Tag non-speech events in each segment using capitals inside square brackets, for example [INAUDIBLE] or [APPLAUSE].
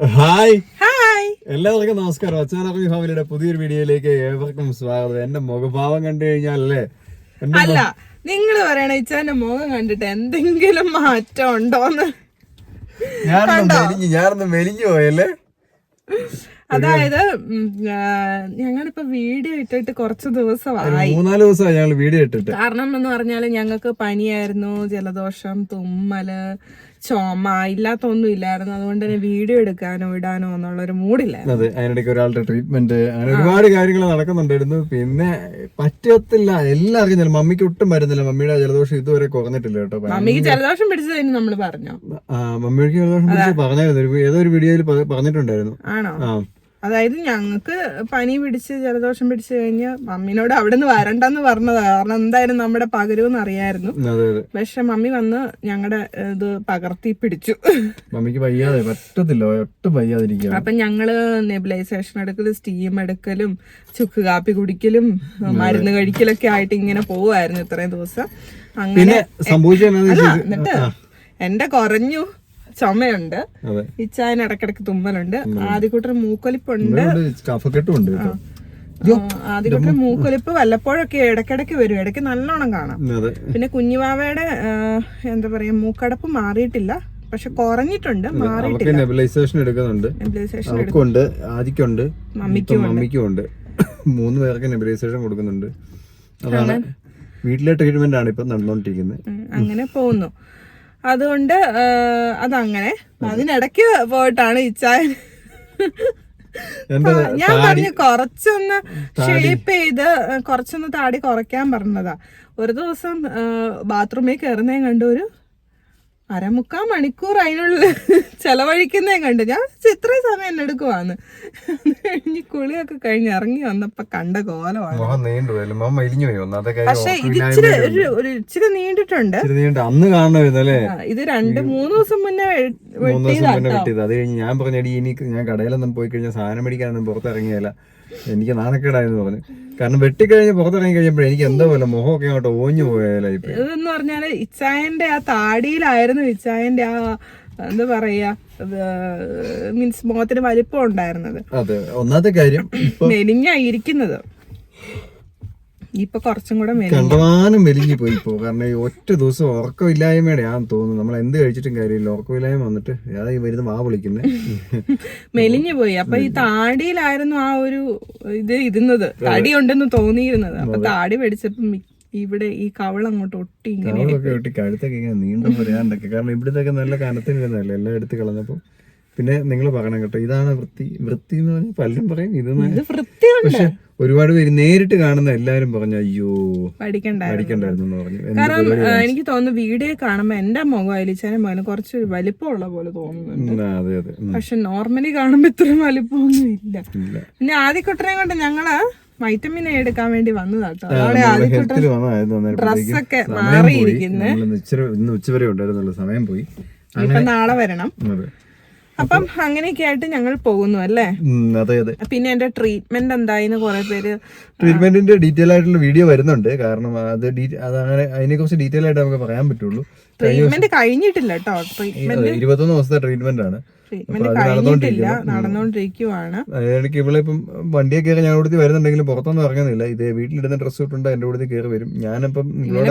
Hi. Hi. എല്ലാവർക്കും നമസ്കാരം. അച്ഛനറബി ഫാമിലിയുടെ പുതിയൊരു വീഡിയോയിലേക്ക് ഏവർക്കും സ്വാഗതം. എന്റെ മുഖഭാവം കണ്ടു കഴിഞ്ഞാൽ അല്ലേ അല്ല നിങ്ങൾ പറയണ ഇച്ചാന്റെ മുഖം കണ്ടിട്ട് എന്തെങ്കിലും മാറ്റം ഉണ്ടോന്ന് ഞാനൊന്ന് മെലിഞ്ഞു ഞാനൊന്ന് മെലിഞ്ഞു പോയല്ലേ? അതായത് ഞങ്ങളിപ്പോ വീഡിയോ ഇട്ടിട്ട് കുറച്ച് ദിവസമായി. മൂന്നാൽ ദിവസമായി ഞങ്ങൾ വീഡിയോ ഇട്ടിട്ട്. കാരണം എന്ന് പറഞ്ഞാൽ ഞങ്ങൾക്ക് പനിയായിരുന്നു ജലദോഷം തുമ്മൽ ചുമ ഇല്ലാത്തൊന്നും ഇല്ലായിരുന്നു. അതുകൊണ്ട് തന്നെ വീഡിയോ എടുക്കാനോ ഇടാനോ എന്നുള്ള ഒരു മൂഡില്ലായിരുന്നു. അതെ അതിനിടയ്ക്ക് ഒരാളുടെ ട്രീറ്റ്മെന്റ് അങ്ങനെ ഒരുപാട് കാര്യങ്ങൾ നടക്കുന്നുണ്ടായിരുന്നു. പിന്നെ പറ്റത്തില്ല എല്ലാവർക്കും ചില മമ്മിക്ക് ഒട്ടും വരുന്നില്ല മമ്മിയുടെ ജലദോഷം ഇതുവരെ കുറഞ്ഞിട്ടില്ല കേട്ടോ. മമ്മിക്ക് ജലദോഷം പിടിച്ചതിന് നമ്മൾ പറഞ്ഞു. മമ്മിയുടെ മമ്മിക്ക് ജലദോഷം പിടിച്ച് പറഞ്ഞായിരുന്നു. ഏതോ ഒരു വീഡിയോയിൽ പറഞ്ഞിട്ടുണ്ടായിരുന്നു. ആണോ? അതായത് ഞങ്ങൾക്ക് പനി പിടിച്ച് ജലദോഷം പിടിച്ച് കഴിഞ്ഞ് മമ്മിനോട് അവിടെ നിന്ന് വരണ്ടെന്ന് പറഞ്ഞതാ. കാരണം എന്തായാലും നമ്മുടെ പകരുമെന്ന് അറിയായിരുന്നു. പക്ഷെ മമ്മി വന്ന് ഞങ്ങളുടെ ഇത് പകർത്തി പിടിച്ചു. മമ്മിക്ക് വയ്യാതെ പറ്റത്തില്ല ഒട്ടും വയ്യാതിരിക്കുക അപ്പൊ ഞങ്ങൾ നെബിലൈസേഷൻ എടുക്കലും സ്റ്റീം എടുക്കലും ചുക്ക് കാപ്പി കുടിക്കലും മരുന്ന് കഴിക്കലൊക്കെ ആയിട്ട് ഇങ്ങനെ പോവായിരുന്നു ഇത്രയും ദിവസം. അങ്ങനെ എന്നിട്ട് എന്റെ കുറഞ്ഞു. ചുമയുണ്ട്. ഈ ഇച്ചായന് ഇടക്കിടക്ക് തുമ്മലുണ്ട്. ആദ്യക്കൂട്ടർ മൂക്കൊലിപ്പുണ്ട്. കഫക്കെട്ടും ഉണ്ട് കേട്ടോ. ആദ്യക്കൂട്ടർ മൂക്കൊലിപ്പ് വല്ലപ്പോഴൊക്കെ ഇടക്കിടക്ക് വരും. ഇടയ്ക്ക് നല്ലോണം കാണാം. പിന്നെ കുഞ്ഞുവാവയുടെ എന്താ പറയാ മൂക്കടപ്പ് മാറിയിട്ടില്ല. പക്ഷെ കുറഞ്ഞിട്ടുണ്ട് മാറിയിട്ടില്ല. നെബിലൈസേഷൻ എടുക്കുന്നുണ്ട്. നെബിലൈസേഷൻ ആദിക്കുണ്ട് മമ്മിക്കും മമ്മിക്കും ഉണ്ട് മൂന്ന് പേർക്ക് നെബിലൈസേഷൻ കൊടുക്കുന്നുണ്ട്. അതാണ് വീട്ടിലെ ട്രീറ്റ്മെന്റ് ആണ് ഇപ്പൊ നടന്നുകൊണ്ടിരിക്കുന്നത് അങ്ങനെ പോകുന്നു. അതുകൊണ്ട് അതങ്ങനെ. അതിനിടയ്ക്ക് പോയിട്ടാണ് ഈ ചായ ഞാൻ പറഞ്ഞു കൊറച്ചൊന്ന് ഷേപ്പ് ചെയ്ത് കുറച്ചൊന്ന് താടി കുറയ്ക്കാൻ പറഞ്ഞതാ. ഒരു ദിവസം ബാത്റൂമിൽ കയറുന്നേ കണ്ടു ഒരു അരമുക്കാൽ മണിക്കൂർ അതിനുള്ളിൽ ചെലവഴിക്കുന്നേ കണ്ട്. ഞാൻ ഇത്രയും സമയം എന്നെ എടുക്കുവാന്ന്. കഴിഞ്ഞ് കുളിയൊക്കെ കഴിഞ്ഞ് ഇറങ്ങി വന്നപ്പോ കണ്ട കോലമാണ്. പക്ഷെ ഇത് ഇച്ചിരി ഒരു ഒരു ഇച്ചിരി നീണ്ടിട്ടുണ്ട്. അന്ന് കാണണമായിരുന്നു ഇത് രണ്ട് മൂന്ന് ദിവസം മുന്നേ മൂന്ന് ദിവസം മുന്നേ വെട്ടിയത്. അത് കഴിഞ്ഞ് ഞാൻ പറഞ്ഞടി ഇനി ഞാൻ കടയിലൊന്നും പോയി കഴിഞ്ഞാൽ സാധനം മേടിക്കാനൊന്നും പുറത്തിറങ്ങിയല്ല. എനിക്ക് നാണക്കേടായെന്ന് പറഞ്ഞു. കാരണം വെട്ടിക്കഴിഞ്ഞ് പുറത്തിറങ്ങി കഴിഞ്ഞപ്പോൾ എനിക്ക് എന്താ പോലെ മുഖമൊക്കെ അങ്ങോട്ട് ഓഞ്ഞു പോയാലായി ഇതെന്ന് പറഞ്ഞാൽ ഇച്ചായന്റെ ആ താടിയിലായിരുന്നു ഇച്ചായന്റെ ആ എന്താ പറയാ മീൻസ് മുഖത്തിന് വലിപ്പം ഉണ്ടായിരുന്നത്. അതെ ഒന്നാമത്തെ കാര്യം മെലിഞ്ഞായിരിക്കുന്നത്. ഇപ്പൊ കുറച്ചും കൂടെ കണ്ടമാനം മെലിഞ്ഞു പോയി ഇപ്പോ. കാരണം ഈ ഒറ്റ ദിവസം ഉറക്കമില്ലായ്മയുടെ ആന്ന് തോന്നുന്നു നമ്മൾ എന്ത് കഴിച്ചിട്ടും കാര്യമില്ല. ഉറക്കമില്ലായ്മ വന്നിട്ട് ഏതാ ഈ വരുന്ന മാ വിളിക്കുന്നത് മെലിഞ്ഞു പോയി അപ്പൊ ഈ താടിയിലായിരുന്നു ആ ഒരു ഇത് ഇരുന്നത്. തടി ഉണ്ടെന്ന് തോന്നിയിരുന്നത്. അപ്പൊ താടി പഠിച്ചപ്പോ ഇവിടെ ഈ കവൾ അങ്ങോട്ട് ഒട്ടി ഇങ്ങനെ ഒട്ടി കഴുത്തൊക്കെ ഇങ്ങനെ നീണ്ടു പറയാണ്ടൊക്കെ കാരണം ഇവിടുത്തെ നല്ല കനത്തിന് ഇരുന്നല്ലേ എല്ലാം എടുത്ത് കളഞ്ഞപ്പോ. പിന്നെ നിങ്ങൾ പറയണം കേട്ടോ ഇതാണ് വൃത്തി. വൃത്തി എന്ന് പറഞ്ഞാൽ പലരും പറയും ഇത് പക്ഷെ ഒരുപാട് പേര് നേരിട്ട് കാണുന്ന എല്ലാരും പറഞ്ഞു അയ്യോ പഠിക്കണ്ടായിരുന്നു. പറഞ്ഞു. കാരണം എനിക്ക് തോന്നുന്നു വീഡിയോ കാണുമ്പോ എന്റെ മുഖം അലിച്ചാനും മുഖം കുറച്ച് വലിപ്പമുള്ള പോലെ തോന്നുന്നുണ്ട്. പക്ഷെ നോർമലി കാണുമ്പോ ഇത്രയും വലിപ്പമൊന്നും ഇല്ല. പിന്നെ ആദ്യക്കുട്ടനെ കൊണ്ട് ഞങ്ങൾ വൈറ്റമിൻ എ എടുക്കാൻ വേണ്ടി വന്നതാട്ടോ ആദ്യക്കുട്ടൻ ഡ്രസ്സൊക്കെ സമയം പോയി. മാറിയിരിക്കുന്നു ഉച്ച ഇന്ന് ഉച്ചവരെ ഉണ്ടായിരുന്നല്ലോ സമയം പോയി. നാളെ വരണം. അപ്പം അങ്ങനെയൊക്കെ ആയിട്ട് ഞങ്ങൾ പോകുന്നു അല്ലേ? അതെ അതെ. പിന്നെ എന്റെ ട്രീറ്റ്മെന്റ് എന്തായിന്ന് കുറെ പേര് ട്രീറ്റ്മെന്റിന്റെ ഡീറ്റെയിൽ ആയിട്ടുള്ള വീഡിയോ വരുന്നുണ്ട്. കാരണം അത് അതങ്ങനെ അതിനെ കുറിച്ച് ഡീറ്റെയിൽ ആയിട്ട് നമുക്ക് പറയാൻ പറ്റുള്ളൂ. ട്രീറ്റ്മെന്റ് കഴിഞ്ഞിട്ടില്ല കേട്ടോ ട്രീറ്റ്മെന്റ് ഇരുപത്തൊന്ന് ദിവസത്തെ ട്രീറ്റ്മെന്റ് ആണ്. ട്രീറ്റ്മെന്റ് കഴിഞ്ഞിട്ടില്ല നടന്നുകൊണ്ടിരിക്കുവാണ് ഇവിടെ ഇപ്പം വണ്ടിയെ കയറി ഞാൻ ഇവിടുത്തെ വരുന്നുണ്ടെങ്കിലും പുറത്തൊന്നും ഇറങ്ങുന്നില്ല. ഇത് വീട്ടിലിടുന്ന ഡ്രസ്സ് ഇട്ടുണ്ട് എന്റെ ഇവിടുത്തെ കയറി വരും. ഞാനിപ്പം ഇവളോട്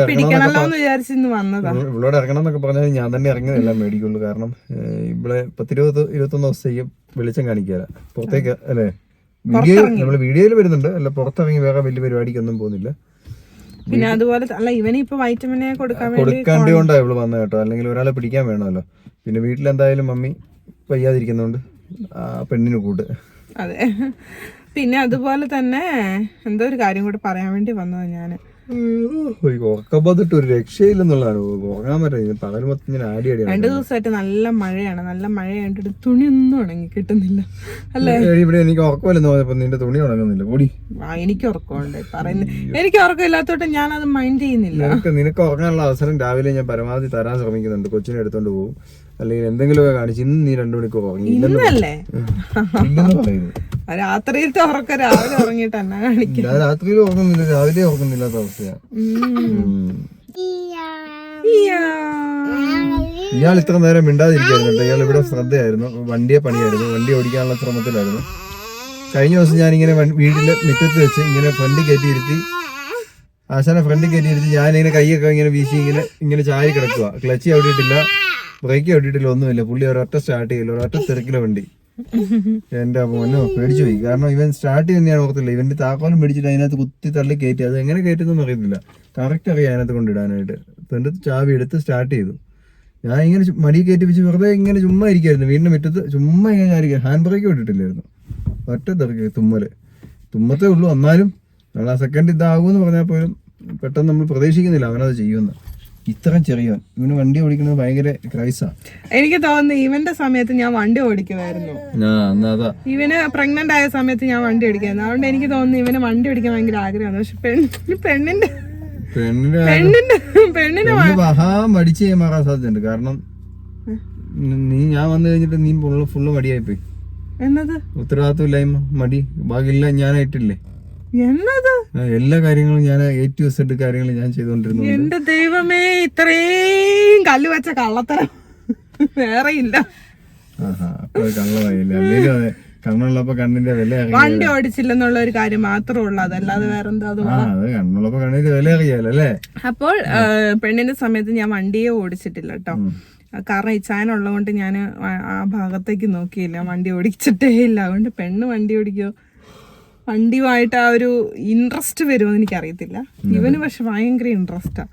ഇറങ്ങണം എന്നൊക്കെ പറഞ്ഞാൽ ഞാൻ തന്നെ ഇറങ്ങുന്നില്ല മേടിക്കുള്ളൂ. കാരണം ഇവിടെ പത്തിരുപത് ഇരുപത്തൊന്ന് ദിവസത്തേക്ക് വെളിച്ചം കാണിക്കാല പുറത്തേക്ക് അല്ലേ? വീഡിയോ നമ്മൾ വീഡിയോയിൽ വരുന്നുണ്ട്. അല്ല പുറത്തിറങ്ങി വേറെ വലിയ പരിപാടിക്കൊന്നും പോകുന്നില്ല. പിന്നെ അതുപോലെ അല്ല ഇവന് ഇപ്പൊ വൈറ്റമിനെ കൊടുക്കാൻ വേണ്ടി കൊടുക്കാണ്ട് കൊണ്ടാണ് ഇവൾ വന്നത് കേട്ടോ. അല്ലെങ്കിൽ ഒരാളെ പിടിക്കാൻ വേണമല്ലോ. പിന്നെ വീട്ടിലെന്തായാലും മമ്മി വയ്യാതിരിക്കുന്നോണ്ട് ആ പെണ്ണിന് കൂട്ട് അതെ പിന്നെ അതുപോലെ തന്നെ എന്തോ ഒരു കാര്യം കൂടെ പറയാൻ വേണ്ടി വന്നത് ഞാൻ ഉറക്കം വന്നിട്ട് ഒരു രക്ഷയില്ലെന്നുള്ളതാണ് ഉറങ്ങാൻ പറ്റില്ല പകൽ മൊത്തം ഇങ്ങനെ ആടി ആടി രണ്ടു ദിവസമായിട്ട് നല്ല മഴയാണ് നല്ല മഴ കണ്ടിട്ട് തുണിയൊന്നും ഉണങ്ങി കിട്ടുന്നില്ല അല്ലേ ഇവിടെ എനിക്ക് ഉറക്കമില്ലെന്ന് പറഞ്ഞപ്പോ നിന്റെ തുണി ഉണങ്ങുന്നില്ല കൂടി എനിക്ക് ഉറക്കമുണ്ട് പറയുന്നത് എനിക്ക് ഉറക്കമില്ലാത്തോട്ട് ഞാൻ അത് മൈൻഡ് ചെയ്യുന്നില്ല നിനക്ക് നിനക്ക് ഉറങ്ങാനുള്ള അവസരം രാവിലെ ഞാൻ പരമാവധി തരാൻ ശ്രമിക്കുന്നുണ്ട് കൊച്ചിനെ എടുത്തോണ്ട് പോകും അല്ലെങ്കിൽ എന്തെങ്കിലുമൊക്കെ കാണിച്ച് ഇന്ന് നീ രണ്ടു മണിക്കൂർ ഉറങ്ങി ഇന്നല്ലേ? രാത്രിയിലത്തെ ഉറക്കം രാവിലെ ഉറങ്ങിട്ട് എന്നാ രാത്രിയിൽ ഉറങ്ങുന്നില്ല. രാവിലെ ഉറങ്ങുന്നില്ലാത്ത അവസ്ഥയാണ്. ഇയാൾ ഇത്ര നേരം മിണ്ടാതിരിക്കായിരുന്നു. ഇയാൾ ഇവിടെ ശ്രദ്ധയായിരുന്നു. വണ്ടിയെ പണിയായിരുന്നു. വണ്ടി ഓടിക്കാനുള്ള ശ്രമത്തിലായിരുന്നു. കഴിഞ്ഞ ദിവസം ഞാൻ ഇങ്ങനെ വീട്ടിലെ മുറ്റത്ത് വെച്ച് ഇങ്ങനെ ഫ്രണ്ട് കയറ്റിയിരുത്തി. ആശാനെ ഫ്രണ്ട് കയറ്റിയിരുത്തി. ഞാനിങ്ങനെ കൈയൊക്കെ ഇങ്ങനെ വീശി ഇങ്ങനെ ഇങ്ങനെ ചാരി കിടക്കുക ക്ലച്ച് ചവിട്ടിയിട്ടില്ല ബ്രേക്ക് ചവിട്ടിയിട്ടില്ല ഒന്നുമില്ല. പുള്ളി ഒരൊറ്റ സ്റ്റാർട്ട് ചെയ്യില്ല ഒരൊറ്റ തിരക്കില വണ്ടി. എന്റെ മോനോ പേടിച്ചു പോയി. കാരണം ഇവൻ സ്റ്റാർട്ട് ഞാൻ ഓർത്തില്ല. ഇവന്റെ താക്കോലും പിടിച്ചിട്ട് അതിനകത്ത് കുത്തി തള്ളി കയറ്റി. അത് എങ്ങനെ കയറ്റുന്നൊന്നും അറിയത്തില്ല. കറക്റ്റ് അറിയാം അതിനകത്ത് കൊണ്ടിടാനായിട്ട്. എന്നിട്ട് ചാവി എടുത്ത് സ്റ്റാർട്ട് ചെയ്തു. ഞാൻ ഇങ്ങനെ മടി കയറ്റിപ്പിച്ച് വെറുതെ ഇങ്ങനെ ചുമ്മാ ഇരിക്കായിരുന്നു വീടിന്റെ മുറ്റത്ത് ചുമ്മാ ഇങ്ങനെ ആയിരിക്കും ഹാൻഡ് ബ്രേക്ക് വിട്ടിട്ടില്ലായിരുന്നു ഒറ്റ തിറക്കി തുമ്മൽ. തുമ്മത്തേ ഉള്ളൂ. എന്നാലും നമ്മൾ ആ സെക്കൻഡ് ഇതാകുമെന്ന് പറഞ്ഞാൽ പോലും പെട്ടെന്ന് നമ്മൾ പ്രതീക്ഷിക്കുന്നില്ല അവനത് ചെയ്യുമെന്ന്. ഇത്രയും ചെറിയവൻ ഇവന് വണ്ടി ഓടിക്കുന്നത് ഭയങ്കര ക്രൈസാ. എനിക്ക് തോന്നുന്നു ഇവന്റെ സമയത്ത് ഞാൻ വണ്ടി ഓടിക്കുമായിരുന്നു എന്നാ ഇവന് പ്രഗ്നന്റ് ആയ സമയത്ത് ഞാൻ വണ്ടി ഓടിക്കായിരുന്നു അതുകൊണ്ട് എനിക്ക് തോന്നുന്നു ഇവന് വണ്ടി ഓടിക്കാൻ ഭയങ്കര ആഗ്രഹമാണ്. പക്ഷെ പെണ്ണിന് പെണ്ണിന്റെ പെണ്ണിന്റെ പെണ്ണിന് മടിച്ച് മാറാൻ സാധ്യതയുണ്ട്. കാരണം നീ ഞാൻ വന്നു കഴിഞ്ഞിട്ട് നീ ഫുള്ള് ഫുള്ള് മടിയായിപ്പോയി. എന്നത്? ഉത്തരവാദിത്വം ഇല്ലായ്മ മടി. ബാക്കിയെല്ലാം ഞാനായിട്ടില്ലേ? എന്നത്? ആ, എല്ലാ കാര്യങ്ങളും ഞാൻ എ ടു സെഡ് കാര്യങ്ങൾ ഞാൻ ചെയ്തുകൊണ്ടിരുന്നു എന്റെ ദൈവമേ ഇത്രയും കല്ല് വെച്ച കള്ളത്തരം വേറെ ഇല്ല. കണ്ണുള്ളപ്പോ കണ്ണിന്റെ വില വണ്ടി ഓടിച്ചില്ലെന്നുള്ള ഒരു കാര്യം മാത്രമേ ഉള്ളൂ. അതല്ലാതെ വേറെന്താ കണ്ണുള്ളപ്പോ കണ്ണിന്റെ വില അറിയാലോ അപ്പോൾ പെണ്ണിന്റെ സമയത്ത് ഞാൻ വണ്ടിയെ ഓടിച്ചിട്ടില്ല കേട്ടോ. കാരണം ഇച്ചാനുള്ളത് ഉള്ളതുകൊണ്ട് ഞാൻ ആ ഭാഗത്തേക്ക് നോക്കിയില്ല. വണ്ടി ഓടിച്ചിട്ടേ ഇല്ല. അതുകൊണ്ട് പെണ്ണ് വണ്ടി ഓടിക്കോ? വണ്ടിയുമായിട്ട് ആ ഒരു ഇൻട്രസ്റ്റ് വരുമോ എന്ന് എനിക്കറിയത്തില്ല. ഇവന് പക്ഷെ ഭയങ്കര ഇൻട്രസ്റ്റാ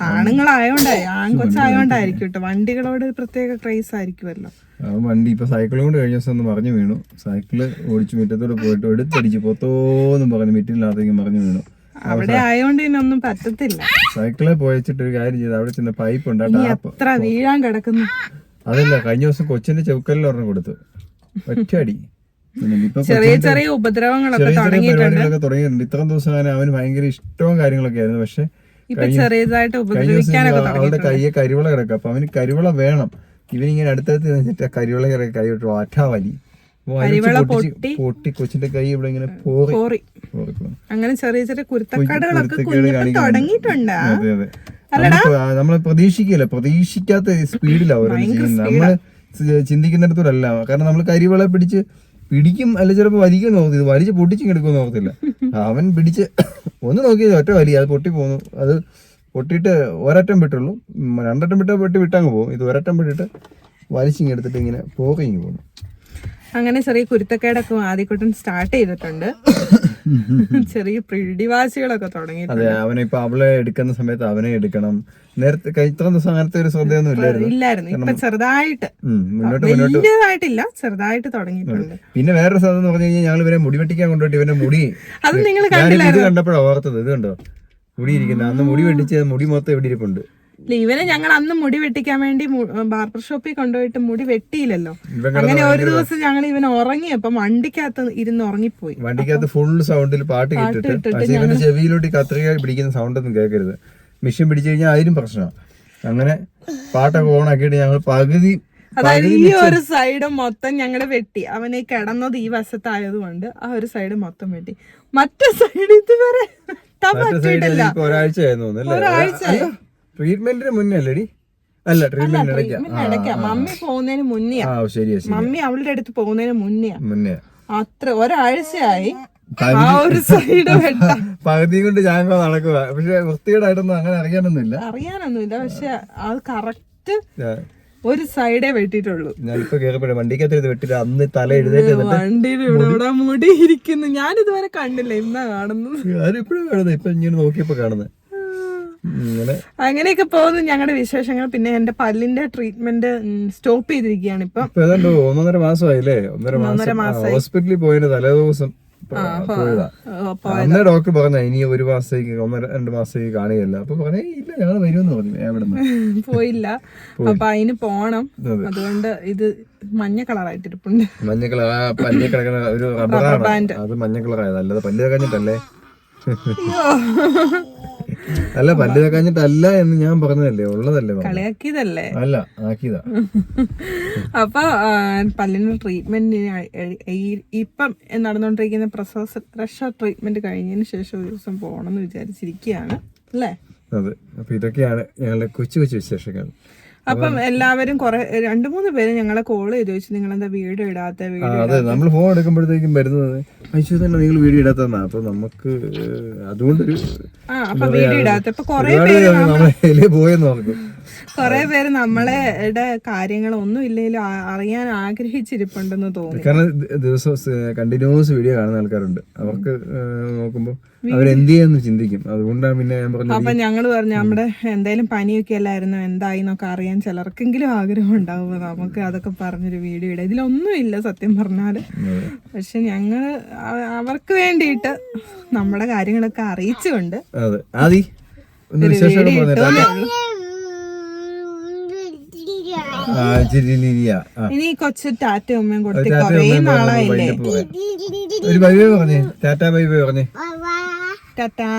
ആണുങ്ങളായോണ്ടായി ആൺകൊച്ചായോണ്ടായിരിക്കും കേട്ടോ. വണ്ടികളോട് പ്രത്യേക ക്രൈസ് ആയിരിക്കുമല്ലോ. ആ വണ്ടി ഇപ്പൊ സൈക്കിൾ കൊണ്ട് കഴിഞ്ഞ ദിവസം ഒന്ന് പറഞ്ഞു വീണു. സൈക്കിൾ ഓടിച്ചു മുറ്റത്തോടെ പോയിട്ട് എടുത്തടിച്ച് പൊത്തോന്നും പറഞ്ഞു മിറ്റില്ലാത്തേക്ക് പറഞ്ഞു വീണു. അവിടെ ആയോണ്ട് ഇതിനൊന്നും പറ്റത്തില്ല. സൈക്കിളെ പോയച്ചിട്ട് ഒരു കാര്യം ചെയ്ത് അവിടെ ചെന്ന പൈപ്പ് ഉണ്ട് എത്ര വീഴാൻ കിടക്കുന്നു? അതല്ല കഴിഞ്ഞ ദിവസം കൊച്ചിന്റെ ചെവുക്കലിൽ ഒരെണ്ണം കൊടുത്തു. പറ്റടി പിന്നെ ഇപ്പൊ ചെറിയ ചെറിയ ഉപദ്രവങ്ങളൊക്കെ തുടങ്ങിയിട്ടുണ്ട്. ഇത്രയും ദിവസം അവന് ഭയങ്കര ഇഷ്ടവും കാര്യങ്ങളൊക്കെ ആയിരുന്നു. പക്ഷെ ചെറിയതായിട്ട് അവളുടെ കയ്യെ കരിവള കിടക്കുക അപ്പൊ അവന് കരിവള വേണം. ഇവനിങ്ങനെ അടുത്തടുത്ത് നിന്നിട്ട് കരിവള കിടക്കുക കൈ വിട്ടു ഒറ്റാ വലി. അപ്പൊ വലിച്ച് കരിവള പൊട്ടിച്ച് പൊട്ടി. കൊച്ചിന്റെ കൈ ഇവിടെ ഇങ്ങനെ പോറി. അങ്ങനെ ചെറിയ ചെറിയ കുരുത്തക്കാടുകളൊക്കെ തുടങ്ങിയിട്ടുണ്ട്. നമ്മൾ പ്രതീക്ഷിക്കില്ല പ്രതീക്ഷിക്കാത്ത സ്പീഡിലാ ഓരോന്ന് ചെയ്യുന്നത്. നമ്മൾ ചിന്തിക്കുന്നിടത്തോടല്ല കാരണം നമ്മൾ കരിവള പിടിച്ച് പിടിക്കും അല്ല ചിലപ്പോ വലിക്കും നോക്കി വലിച്ച് പൊട്ടിച്ചും എടുക്കുമെന്ന് ഓർത്തില്ല. അവൻ പിടിച്ച് ഒന്ന് നോക്കിയത് ഒറ്റ വലിയ അത് പൊട്ടി പോന്നു. അത് പൊട്ടിയിട്ട് ഒരറ്റം വിട്ടുള്ളൂ. രണ്ടറ്റം വിട്ട പൊട്ടി വിട്ടങ്ങ് പോകും. ഇത് ഒരറ്റം വിട്ടിട്ട് വലിച്ചിങ് എടുത്തിട്ട് ഇങ്ങനെ പോകും അങ്ങനെ ചെറിയ കുരുത്തക്കേടൊക്കെ ആദ്യക്കൂട്ടം സ്റ്റാർട്ട് ചെയ്തിട്ടുണ്ട്. [LAUGHS] ചെറിയ പിടിവാശികളൊക്കെ തുടങ്ങി അതെ അവനെ ഇപ്പൊ അവളെ എടുക്കുന്ന സമയത്ത് അവനെ എടുക്കണം. നേരത്തെ ഇത്ര ദിവസം അങ്ങനത്തെ ഒരു ശ്രദ്ധയൊന്നും ഇല്ലായിരുന്നു. ഇല്ലായിരുന്നു. ഇപ്പൊ ചെറുതായിട്ട് വലിയതായിട്ടില്ല ചെറുതായിട്ട് തുടങ്ങിയിട്ടുണ്ട്. പിന്നെ വേറൊരു സാധനം എന്ന് പറഞ്ഞു കഴിഞ്ഞാൽ ഞങ്ങൾ ഇവരെ മുടി വെട്ടിക്കാൻ കൊണ്ടുപോയിട്ട് ഇവന്റെ മുടി അത് നിങ്ങൾ കണ്ടില്ല ഇത് കണ്ടപ്പോഴാണ് ഓർത്തത്. ഇത് കണ്ടോ മുടി ഇരിക്കുന്നത് അന്ന് മുടി വെട്ടിച്ച് മുടി മൊത്തം എവിടെ ഇരിപ്പുണ്ട്? ഇവനെ ഞങ്ങൾ അന്ന് മുടി വെട്ടിക്കാൻ വേണ്ടി ബാർബർ ഷോപ്പിൽ കൊണ്ടുപോയിട്ട് മുടി വെട്ടിയില്ലല്ലോ. അങ്ങനെ ഒരു ദിവസം ഞങ്ങൾ ഇവൻ ഉറങ്ങിയപ്പോ വണ്ടിക്കകത്ത് ഇരുന്ന് ഉറങ്ങിപ്പോയി. വണ്ടിക്കകത്ത് ഫുൾ സൗണ്ടിൽ പാട്ട് കേട്ടിട്ട്. ഇവന്റെ ചെവിയിലോട്ട് കത്രിക പിടിക്കുന്ന സൗണ്ട് ഒന്നും കേൾക്കരുത്. മെഷീൻ പിടിച്ചു കഴിഞ്ഞാൽ അതിനും പ്രശ്നമാണ് അങ്ങനെ പാട്ടൊക്കെ ഓൺ ആക്കിയിട്ട് ഞങ്ങൾ പകുതി അതായത് ഈ ഒരു സൈഡ് മൊത്തം ഞങ്ങൾ വെട്ടി. അവനെ കിടന്നത് ഈ വശത്തായതുകൊണ്ട് ആ ഒരു സൈഡ് മൊത്തം വെട്ടി. മറ്റേ സൈഡ് ഇതുവരെ ഒരാഴ്ച ഒരാഴ്ച. ട്രീറ്റ്മെന്റിന് മുന്നേ അല്ലേടി? അല്ല ട്രീറ്റ്മെന്റ് ഇടയ്ക്കാ. മമ്മി പോകുന്നതിന് മുന്നേ മമ്മി അവളുടെ അടുത്ത് പോകുന്നതിന് മുന്നേ മുന്നേ അത്ര ഒരാഴ്ചയായി ആ ഒരു സൈഡ് വെട്ട. [LAUGHS] പകുതി കൊണ്ട് ഞാൻ നടക്കുക പക്ഷെ വൃത്തികേടായിട്ടൊന്നും അങ്ങനെ അറിയാനൊന്നുമില്ല. അറിയാനൊന്നുമില്ല. പക്ഷെ അത് കറക്റ്റ് ഒരു സൈഡേ വെട്ടിട്ടുള്ളൂ ഞാനിപ്പോ കേൾക്കപ്പെടും വണ്ടിക്കകത്ത് ഇത് വെട്ടിട്ട് അന്ന് തല നിന്നിട്ട് വണ്ടിയിൽ ഇവിടെ ഇവിടെ മുടി ഇരിക്കുന്നു ഞാൻ ഇതുവരെ കണ്ടില്ല. ഇന്നാ കാണുന്നത്. ഞാനിപ്പോഴും കാണുന്നത്. ഇപ്പൊ ഇങ്ങനെ നോക്കിയപ്പോ കാണുന്നത്. അങ്ങനെയൊക്കെ പോകുന്നു. ഞങ്ങളുടെ വിശേഷങ്ങൾ. പിന്നെ എന്റെ പല്ലിന്റെ ട്രീറ്റ്മെന്റ് സ്റ്റോപ്പ് ചെയ്തിരിക്കുകയാണ് ഇപ്പൊ. ഏതാണ്ട് ഒന്നൊന്നര മാസമായില്ലേ? ഒന്നര മാസം. ഹോസ്പിറ്റലിൽ പോയിന് തലേദിവസം അന്ന് ഡോക്ടർ പറഞ്ഞ ഇനി ഒരു മാസത്തേക്ക് ഒന്നര രണ്ട് മാസത്തേക്ക് കാണുകയല്ല. അപ്പൊ പറഞ്ഞേ ഇല്ല ഞങ്ങൾ വരുമെന്ന് പറഞ്ഞു. എവിടെ [LAUGHS] പോയില്ല. അപ്പൊ അതിന് പോണം. അതുകൊണ്ട് ഇത് മഞ്ഞ കളറായിട്ടിരിപ്പുണ്ട്. മഞ്ഞ കളർ ആ പല്ലിൽ കിടക്കുന്ന ഒരു റബ്ബറാണ് അത് മഞ്ഞ കളറായത് അല്ലാതെ പല്ല് തേക്കാഞ്ഞിട്ടല്ലേ? അല്ല പല്ല് തേക്കാഞ്ഞിട്ടല്ല എന്ന് ഞാൻ പറഞ്ഞതല്ലേ ഉള്ളതല്ലേ കളയാക്കിയതല്ലേ കളിയാക്കിയതല്ലേ? അല്ല ആക്കിയതാ. [LAUGHS] അപ്പൊ പല്ലിന് ട്രീറ്റ്മെന്റ് ഇപ്പം നടന്നുകൊണ്ടിരിക്കുന്ന പ്രസവ പ്രഷർ ട്രീറ്റ്മെന്റ് കഴിഞ്ഞതിന് ശേഷം ഒരു ദിവസം പോകണം എന്ന് വിചാരിച്ചിരിക്കുകയാണ് അല്ലേ? അതെ അപ്പൊ ഇതൊക്കെയാണ് ഞങ്ങളുടെ കൊച്ചു കൊച്ചു വിശേഷങ്ങൾ. അപ്പം എല്ലാവരും കുറെ രണ്ടു മൂന്ന് പേര് ഞങ്ങളെ കോൾ ചെയ്ത് ചോദിച്ചു നിങ്ങൾ എന്താ വീഡിയോ ഇടാത്ത അതെ നമ്മൾ ഫോൺ എടുക്കുമ്പോഴത്തേക്കും വരുന്നത് അയച്ചു തന്നെ നിങ്ങൾ വീഡിയോ ഇടാത്തന്നാ അപ്പൊ നമുക്ക് അതുകൊണ്ട് അതുകൊണ്ടൊരു വീഡിയോ ഇടാത്ത ഇപ്പൊ കുറെ പേര് നമ്മളെ പോയെന്ന് ഓർക്കും കുറെ പേര് നമ്മളെ കാര്യങ്ങൾ ഒന്നും ഇല്ലെങ്കിലും അറിയാൻ ആഗ്രഹിച്ചിരിപ്പുണ്ടെന്ന് തോന്നുന്നു കാരണം ദിവസം കണ്ടിന്യൂസ് വീഡിയോ കാണുന്ന ആൾക്കാരുണ്ട്. അവർക്ക് നോക്കുമ്പോൾ നോക്കുമ്പോ അവരെന്ത് ചെയ്യാന്ന് ചിന്തിക്കും. അതുകൊണ്ടാണ് പിന്നെ ഞാൻ പറഞ്ഞു അപ്പൊ ഞങ്ങൾ പറഞ്ഞു നമ്മുടെ എന്തായാലും പനിയൊക്കെ അല്ലായിരുന്നു? എന്തായി? എന്നൊക്കെ അറിയാൻ ചിലർക്കെങ്കിലും ആഗ്രഹം ഉണ്ടാവുക നമുക്ക് അതൊക്കെ പറഞ്ഞൊരു വീഡിയോ ഇടാം. ഇതിലൊന്നും ഇല്ല സത്യം പറഞ്ഞാൽ. പക്ഷെ ഞങ്ങൾ അവർക്ക് വേണ്ടിയിട്ട് നമ്മുടെ കാര്യങ്ങളൊക്കെ അറിയിച്ചുകൊണ്ട് ഇനി കൊച്ചു ടാറ്റ ഉമ്മയും കൊടുത്ത് കൊറേ നാളായില്ലേ. ഒരു ബൈ ബൈ പറഞ്ഞേ? ടാറ്റ ബൈ ബൈ പറഞ്ഞേ ടാറ്റാ?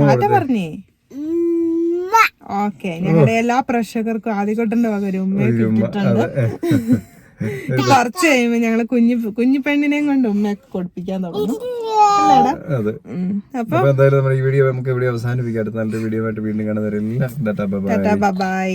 ടാറ്റ പറഞ്ഞേ? ഓക്കെ ഞങ്ങളുടെ എല്ലാ പ്രേക്ഷകർക്കും ആദ്യകൊട്ടന്റെ വക ഒരു ഉമ്മയെ കിട്ടിയിട്ടുണ്ട്. അതെ. കുറച്ച് കഴിയുമ്പോ ഞങ്ങൾ കുഞ്ഞു കുഞ്ഞു പെണ്ണിനെയും കൊണ്ട് ഉമ്മയൊക്കെ കൊടുപ്പിക്കാൻ തുടങ്ങും. അപ്പൊ എന്തായാലും നമ്മുടെ ഈ വീഡിയോ നമുക്ക് ഇവിടെ അവസാനിപ്പിക്കാം. അടുത്ത നല്ലൊരു വീഡിയോ ആയിട്ട് വീണ്ടും കാണുന്നവരെല്ലാം. ബൈ.